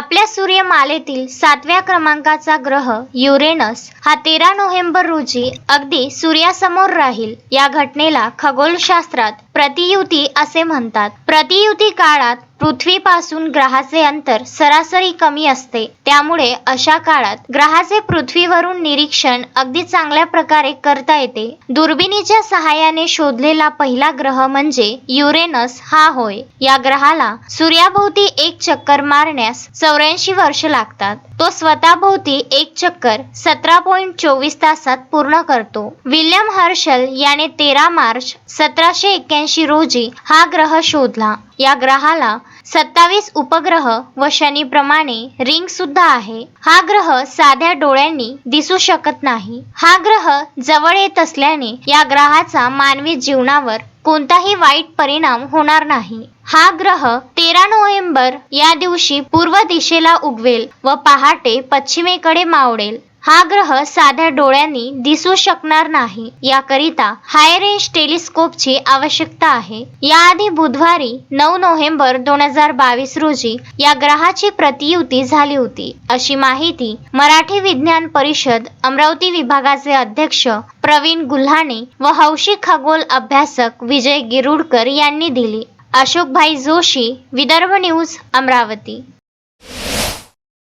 आपल्या सूर्यमालेतील सातव्या क्रमांकाचा ग्रह युरेनस हा तेरा नोव्हेंबर रोजी अगदी सूर्यासमोर राहील या घटनेला खगोलशास्त्रात प्रतियुती असे म्हणतात. प्रतियुती काळात पृथ्वीपासून ग्रहाचे अंतर सरासरी कमी असते. त्यामुळे अशा काळात ग्रहाचे पृथ्वीवरून निरीक्षण अगदी चांगल्या प्रकारे करता येते. दुर्बिणीच्या सहाय्याने शोधलेला पहिला ग्रह म्हणजे युरेनस हा होय. या ग्रहाला सूर्याभोवती एक चक्कर मारण्यास चौऱ्याऐंशी वर्ष लागतात. तो स्वतःभोवती एक चक्कर सतरा पॉइंट चोवीस तासात पूर्ण करतो. विल्यम हर्शल याने तेरा मार्च सतराशे एक्क्याऐंशी रोजी हा ग्रह शोधला. या ग्रहाला सत्तावीस उपग्रह व शनीप्रमाणे रिंग सुद्धा आहे. हा ग्रह साध्या डोळ्यांनी दिसू शकत नाही. हा ग्रह जवळ येत असल्याने या ग्रहाचा मानवी जीवनावर कोणताही वाईट परिणाम होणार नाही. हा ग्रह तेरा नोव्हेंबर या दिवशी पूर्व दिशेला उगवेल व पहाटे पश्चिमेकडे मावळेल. हा ग्रह साध्या डोळ्यांनी दिसू शकणार नाही. याकरिता हाय रेंज टेलिस्कोपची आवश्यकता आहे. याआधी बुधवारी नऊ नोव्हेंबर दोन हजार बावीस रोजी या ग्रहाची प्रतियुती झाली होती. अशी माहिती मराठी विज्ञान परिषद अमरावती विभागाचे अध्यक्ष प्रवीण गुल्हाणे व हौशी खगोल अभ्यासक विजय गिरुडकर यांनी दिली. अशोकभाई जोशी विदर्भ न्यूज अमरावती.